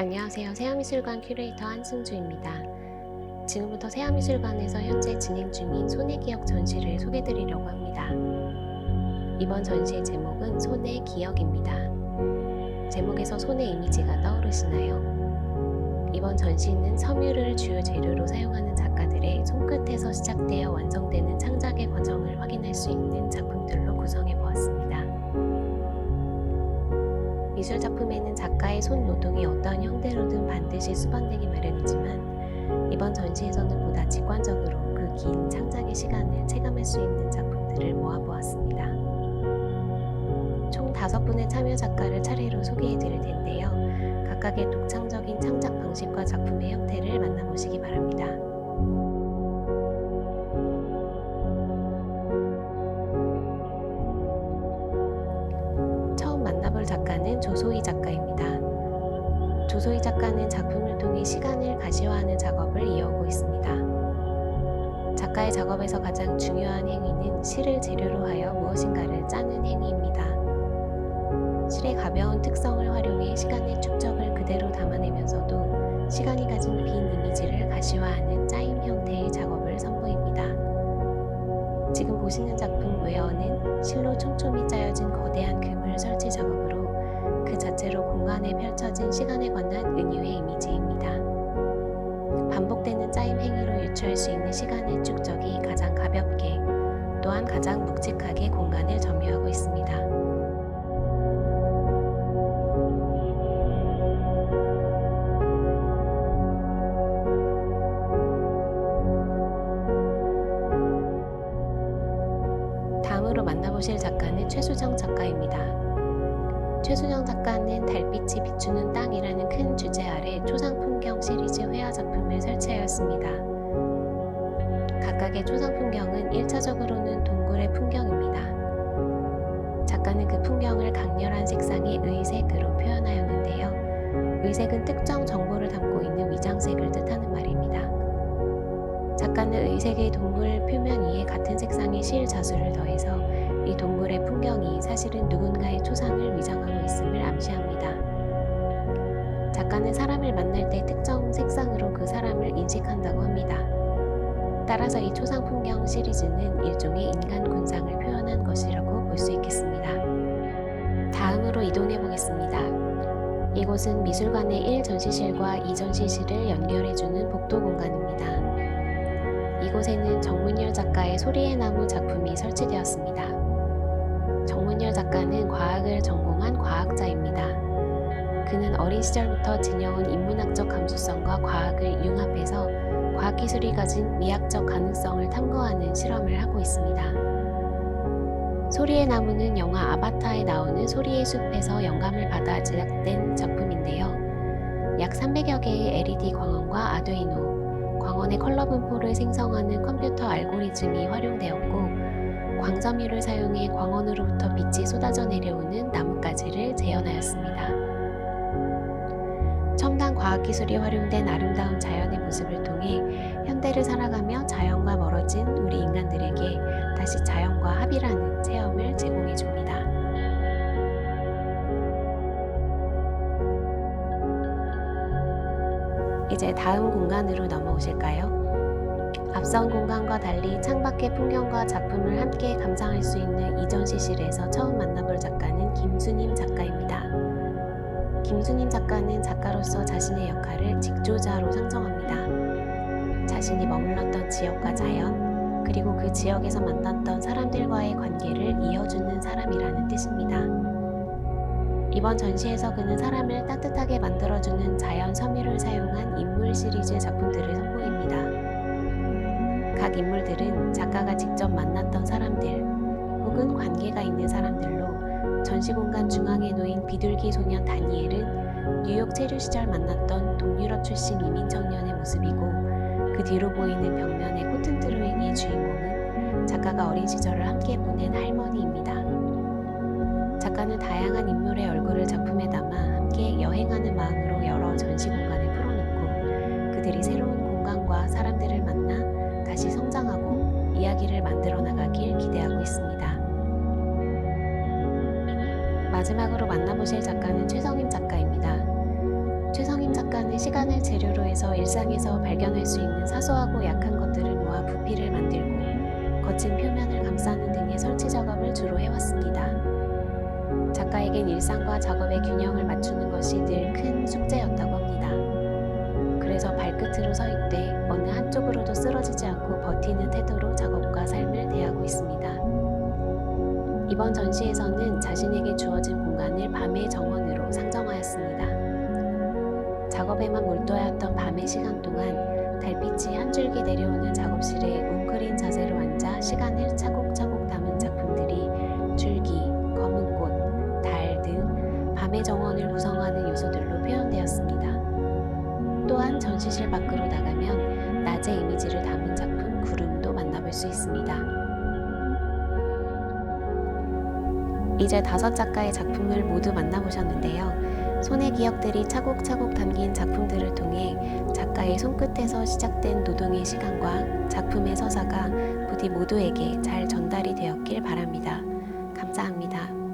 안녕하세요. 세아미술관 큐레이터 한승주입니다. 지금부터 세아미술관에서 현재 진행 중인 손의 기억 전시를 소개드리려고 합니다. 이번 전시의 제목은 손의 기억입니다. 제목에서 손의 이미지가 떠오르시나요? 이번 전시는 섬유를 주요 재료로 사용하는 작가들의 손끝에서 시작되어 완성되는 창작의 과정을 확인할 수 있는 작품들로 구성해 보았습니다. 미술 작품에는 작가의 손 노동이 어떠한 형태로든 반드시 수반되기 마련이지만 이번 전시에서는 보다 직관적으로 그 긴 창작의 시간을 체감할 수 있는 작품들을 모아보았습니다. 총 다섯 분의 참여 작가를 차례로 소개해 드릴 텐데요. 각각의 독창적인 창작 방식과 작품의 형태를 만나보시기 바랍니다. 만나볼 작가는 조소희 작가입니다. 조소희 작가는 작품을 통해 시간을 가시화하는 작업을 이어오고 있습니다. 작가의 작업에서 가장 중요한 행위는 실을 재료로 하여 무엇인가를 짜는 행위입니다. 실의 가벼운 특성을 활용해 시간의 축적을 그대로 담아내면서도 시간이 가진 빈 이미지를 가시화하는 짜임 형태의. 지금 보시는 작품 웨어는 실로 촘촘히 짜여진 거대한 그물 설치 작업으로 그 자체로 공간에 펼쳐진 시간에 관한 은유의 이미지입니다. 반복되는 짜임 행위로 유추할 수 있는 시간의 축적이 가장 가볍게 또한 가장 묵직하게 공간을 점유하고 있습니다. 만나보실 작가는 최수정 작가입니다. 최수정 작가는 달빛이 비추는 땅이라는 큰 주제 아래 초상 풍경 시리즈 회화 작품을 설치하였습니다. 각각의 초상 풍경은 1차적으로는 동굴의 풍경입니다. 작가는 그 풍경을 강렬한 색상의 의색으로 표현하였는데요. 의색은 특정 정보를 담고 있는 위장색을 뜻하는 말입니다. 작가는 의색의 동물 표면 위에 같은 색상의 실 자수를 더해서 이 동물의 풍경이 사실은 누군가의 초상을 위장하고 있음을 암시합니다. 작가는 사람을 만날 때 특정 색상으로 그 사람을 인식한다고 합니다. 따라서 이 초상 풍경 시리즈는 일종의 인간 군상을 표현한 것이라고 볼 수 있겠습니다. 다음으로 이동해 보겠습니다. 이곳은 미술관의 1 전시실과 2 전시실을 연결해주는 복도 공간입니다. 이곳에는 정문열 작가의 소리의 나무 작품이 설치되었습니다. 정문열 작가는 과학을 전공한 과학자입니다. 그는 어린 시절부터 지녀온 인문학적 감수성과 과학을 융합해서 과학기술이 가진 미학적 가능성을 탐구하는 실험을 하고 있습니다. 소리의 나무는 영화 아바타에 나오는 소리의 숲에서 영감을 받아 제작된 작품인데요. 약 300여 개의 LED 광원과 아두이노, 광원의 컬러 분포를 생성하는 컴퓨터 알고리즘이 활용되었고 광점유를 사용해 광원으로부터 빛이 쏟아져 내려오는 나뭇가지를 재현하였습니다. 첨단 과학기술이 활용된 아름다운 자연의 모습을 통해 현대를 살아가며 자연과 멀어진 우리 인간들에게 다시 자연과 합이라는 체험을 제공해 줍니다. 이제 다음 공간으로 넘어오실까요? 앞선 공간과 달리 창밖의 풍경과 작품을 함께 감상할 수 있는 이전 시실에서 처음 만나볼 작가는 김수님 작가입니다. 김수님 작가는 작가로서 자신의 역할을 직조자로 상정합니다. 자신이 머물렀던 지역과 자연, 그리고 그 지역에서 만났던 사람들과의 관계를 이어주는 사람이라는 뜻입니다. 이번 전시에서 그는 사람을 따뜻하게 만들어주는 자연 섬유를 사용한 인물 시리즈 작품들을 선보입니다. 각 인물들은 작가가 직접 만났던 사람들 혹은 관계가 있는 사람들로 전시 공간 중앙에 놓인 비둘기 소년 다니엘은 뉴욕 체류 시절 만났던 동유럽 출신 이민 청년의 모습이고 그 뒤로 보이는 벽면의 코튼 드로잉의 주인공은 작가가 어린 시절을 함께 보낸 할머니입니다. 작가는 다양한 인물의 얼굴을 작품에 담아 함께 여행하는 마음으로 여러 전시 공간에 풀어놓고 그들이 새로운 공간과 사람들을 이야기를 만들어 나가길 기대하고 있습니다. 마지막으로 만나보실 작가는 최성임 작가입니다. 최성임 시간을 재료로 해서 일상에서 발견할 수 있는 사소하고 약한 것들을 모아 부피를 만들고 거친 표면을 감싸는 등의 설치 작업을 주로 해왔습니다. 작가에겐 일상과 작업의 균형을 맞추는 것이 늘 큰 숙제였다고 합니다. 그래서 발끝으로 서 있되 어느 한쪽으로도 쓰러지지 않고 버티는 태도로 작업과 삶을 대하고 있습니다. 이번 전시에서는 자신에게 주어진 공간을 밤의 정원으로 상정하였습니다. 작업에만 몰두하였던 밤의 시간 동안 달빛이 한 줄기 내려오는 작업실에 웅크린 자세로 앉아 시간을 차곡차곡 담은 작품들이 줄기, 검은 꽃, 달 등 밤의 정원을 구성하는 요소들로. 또한 전시실 밖으로 나가면 낮의 이미지를 담은 작품 구름도 만나볼 수 있습니다. 이제 다섯 작가의 작품을 모두 만나보셨는데요. 손의 기억들이 차곡차곡 담긴 작품들을 통해 작가의 손끝에서 시작된 노동의 시간과 작품의 서사가 부디 모두에게 잘 전달이 되었길 바랍니다. 감사합니다.